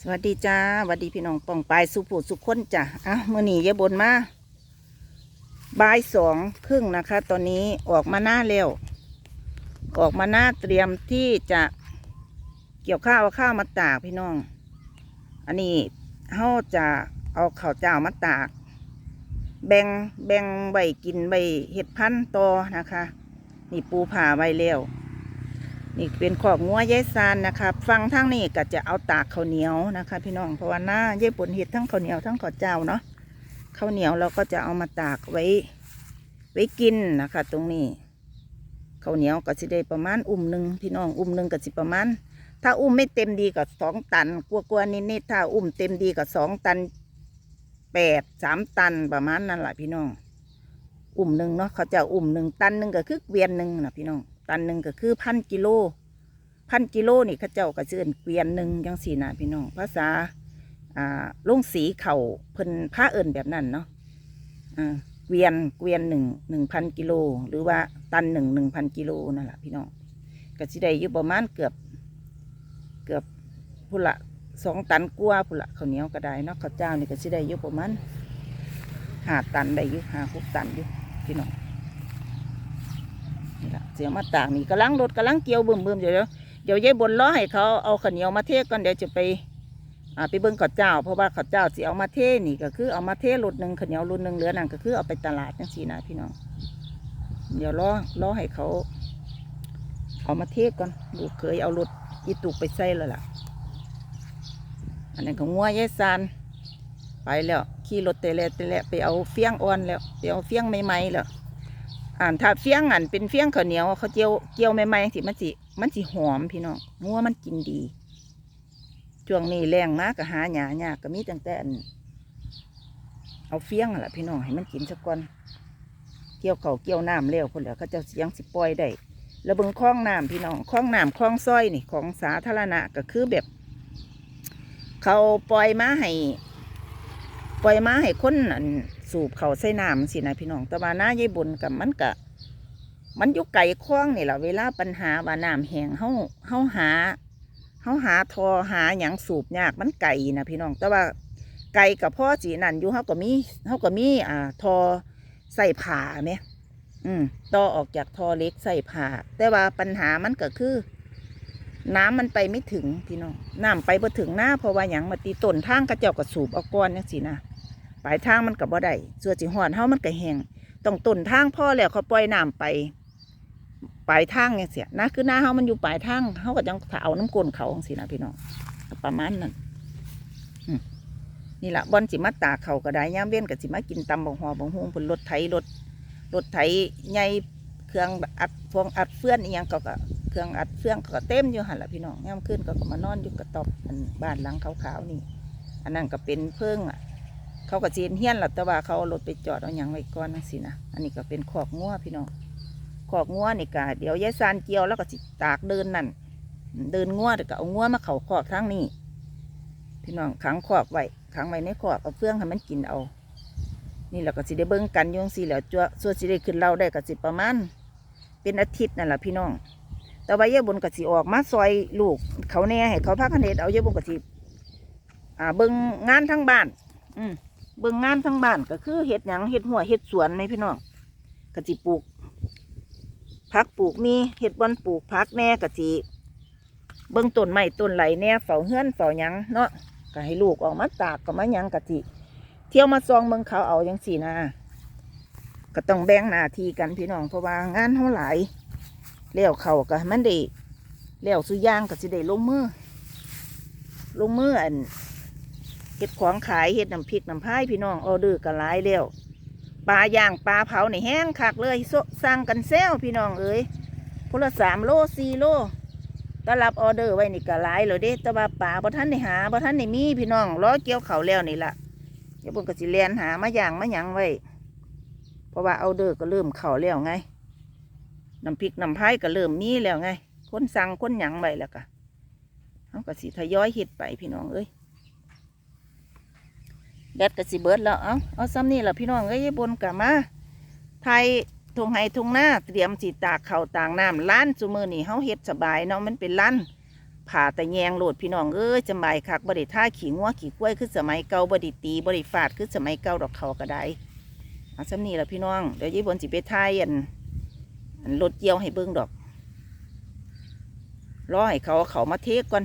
สวัสดีจ้าสวัสดีพี่น้องป่องปลายสุผูสุขคนจ้ะอะมื่อนี้ยายบนมาบ่ายสองครึ่งนะคะ ตอนนี้ออกมาหน้าเร็วออกมาหน้าเตรียมที่จะเกี่ยวข้าวเอาข้าวมาตากพี่น้อง อันนี้เขาจะเอาข้าวเจ้ามาตาก แบ่งแบ่งใบกินใบเห็ดพันธุ์ต่อนะคะ นี่ปูผ่าไว้แล้ว นี่เป็นขอกงัวยายซานนะคะฟังทั้งนี้ก็จะเอาตากข้าวเหนียวนะคะ พี่น้องเพราะว่าหน้ายายปนเห็ดทั้งข้าวเหนียวทั้งข้าวเจ้าเนาะข้าวเหนียวเราก็จะเอามาตากไว้ ไว้กินนะคะ ตรงนี้ข้าวเหนียวก็สิได้ประมาณอุ้มหนึ่งพี่น้องอุ้มหนึ่งก็สิประมาณ ถ้าอุ้มไม่เต็มดีก็สองตันกลัวๆนิดๆถ้าอุ้มเต็มดีก็สองตันแปดสามตันประมาณนั้นแหละพี่น้อง อุ้มหนึ่งเนาะเขาจะอุ้มหนึ่งตันหนึ่งก็คือเวียนหนึ่งนะพี่น้อง ตันหนึ่งก็คือพันกิโล พันกิโลนี่เขาเจ้าก็เสื่อนเกวียนหนึ่งจังสี่นะพี่น้อง ภาษา อ่าลงสีเข่าเพิ่นผ้าเอิญแบบนั้นเนาะอ่าเกวียนเกวียนหนึ่งหนึ่งพันกิโล หรือว่าตันหนึ่งหนึ่งพันกิโลนั่นแหละพี่น้องก็สิได้อยู่ประมาณเกือบ เกือบพุ่นละสองตันกว่าพุ่นละข้าวเหนียวก็ได้เนาะข้าวเจ้านี่ก็สิได้อยู่ประมาณห้าตันได้อยู่ห้าหกตันอยู่พี่น้อง เสียมาตากนี่กำลังรถกำลังเกี่ยวบึมบึมเดี๋ยวเดี๋ยวเดี๋ยวยายบนล้อให้เขาเอาข้าวเหนียวมาเทก่อนเดี๋ยวจะไปอ่าไปเบิ้งข้าวเจ้า เพราะว่าข้าวเจ้าสิเอามาเทนี่ก็คือเอามาเทรถหนึ่งข้าวเหนียวรถหนึ่งเหลือนั่นก็คือเอาไปตลาดจังสีนะพี่น้องเดี๋ยวล้อล้อให้เขาเอามาเทก่อนลูกเคยเอารถอีตุกไปใส่แล้วล่ะ อันนั้นก็งัวยายซานไปแล้วขี่รถเตะเละเตะเละไปเอาเฟี้ยงอ่อนแล้วไปเอาเฟี้ยงใหม่ๆแล้ว อ่านถ้าเฟี้ยงอันเป็นเฟี้ยงข้าวเหนียวเขาเจียวเจียวใหม่ๆสิมันสิมันสิหอมพี่น้องงัวมันกินดีช่วงนี้แรงมากก็หาหยาหยากก็มีตั้งแต่อันเอาเฟี้ยงแหละพี่น้องให้มันกินสักก่อนเกี่ยวเขาเกี่ยวน้ำเร็วคนเหลือเขาจะเสียงสิปล่อยได้แล้วเบิงคล้องน้ำพี่น้องคล้องน้ำคล้องซอยนี่ของสาธารณะก็คือแบบ เขาปล่อยมาให้ ปล่อยมาให้คนอันสูบเขาใส่น้ำสินะพี่น้องแต่ว่าหน้ายายบุญกับมันกะ มันอยู่ไก่คล้องนี่แหละเวลาปัญหาว่าน้ำแห้งเฮาเฮาหาเฮาหาทอหาหยังสูบยากมันไก่นะพี่น้อง แต่ว่าไก่กับพ่อสีนั่นอยู่เฮาก็มีเฮาก็มีอ่าทอใส่ผ่าไหมอืมต่อออกจากทอเล็กใส่ผ่าแต่ว่าปัญหามันก็คือ น้ำมันไปไม่ถึงพี่น้องน้ำไปบ่ถึงหน้าเพราะว่าหยังมาตีต้นทางกระเจ้าก็สูบเอาก้อนจังซี่นะปลายทางมันก็บ่ได้ส่วนสิหอนเฮามันก็แห้งต้องต้นทางพ่อแล้วเขาปล่อยน้ำไปปลายทางจังซี่นะคือหน้าเฮามันอยู่ปลายทางเฮาก็จังเอาน้ำก้นเขาจังซี่นะพี่น้องประมาณนั้นนี่แหละบอนสิมาตากเขาก็ได้ยามเว้นก็สิมากินตำบักหอบักฮวงบนรถไถรถรถไถใหญ่เครื่องอัดพวงอัดเฟื่อนอีหยังก็ก็ เครื่องอัดเฟื่องก็เต็มอยู่หันละพี่น้องย่ำขึ้นก็มานอนอยู่กระต๊อบอันบ้านหลังขาวๆนี่ อันนั้นก็เป็นเพิ่งอะ เขาก็เจียนเฮี้ยนหลัแต่ว่าเขาเอารถไปจอดเอาหยังไว้ก่อนนั่นสินะอันนี้ก็เป็นขอกงัวพี่น้องขอกงัวนี่ก็เดี๋ยวยายซานเกี่ยวแล้วก็สิตากเดินนั่นเดินงัวเดี๋ยวก็เอางัวมาเข่าขอกทั้งนี้พี่น้องขังขอกไว้ขังไว้ในขอกเอาเฟื่องให้มันกินเอา นี่แหละก็สิได้เบิ่งกันยุ่งสิแล้วจัวส่วนสิได้ขึ้นเราได้ก็สิประมาณเป็นอาทิตย์นั่นแหละพี่น้อง แต่ว่าเย่าบนกะสิออกมาซอยลูก เขาแน่ให้เขาพักกันเฮ็ดเอาเย่าบนกะสิอ่าเบิ่งงานทั้งบ้าน อืมเบิ่งงานทั้งบ้านก็คือเฮ็ดหยังเฮ็ดหัวเฮ็ดสวนไหมพี่น้องกะสิปลูกพักปลูกมีเฮ็ดบอนปลูกพักแน่กะสิเบิ่งต้นไม้ต้นไหลแน่เฝ้าเฮือนเฝ้าหยังเนาะก็ให้ลูกออกมาตากก็มาหยังกะสิเที่ยวมาซองเบิ่งเขาเอาจังสี่นะก็ต้องแบ่งหน้าที่กันพี่น้องเพราะว่างานเฮาหลาย เลี้ยวเขาก็มันได้เลี้ยวสุย่างก็สิได้ลงมือ ลงมืออันเฮ็ดของขายเฮ็ดน้ำพริกน้ำพายพี่น้องออเดอร์ก็หลายแล้วปลาย่างปลาเผาในแห้งคักเลยสั่งกันแซวพี่น้องเอ้ยพละสามโลสี่โลก็รับออเดอร์ไว้นี่ก็หลายแล้วเด้แต่ว่าปลาบ่ทันได้หาบ่ทันได้มีพี่น้องรอเกี่ยวเขาแล้วนี่ละเดี๋ยวเพิ่นก็สิแล่นหามาย่างมาหยังไว้เพราะว่าออเดอร์ก็เริ่มเขาแล้วไง น้ำพริกน้ำพายก็เริ่มมีแล้วไงคนสั่งคนหยังไปแล้วกะเขาก็สิทยอยเห็ดไปพี่น้องเอ้ยแดดก็สิเบิดแล้วเอาเอาซ้ำนี่แหละพี่น้องเอ้ยบนกะมาไทยทงไฮทงหน้าเตรียมสีตากเข่าต่างน้ำล้านจูมือนี่เขาเห็ดสบายเนาะมันเป็นล้านผ่าแต่แยงโหลดพี่น้องเอ้ยจะหมายคักบริท่าขี่งัวขี่กล้วยคือสมัยเก่าบริตีบริฟาดคือสมัยเก่าดอกเขาก็ได้เอาซ้ำนี่แหละพี่น้องเดี๋ยวยี่บนสิไปไทยอัน อันรถเกี่ยวให้เบิ้งดอกรอให้เขาเขามาเทก่อน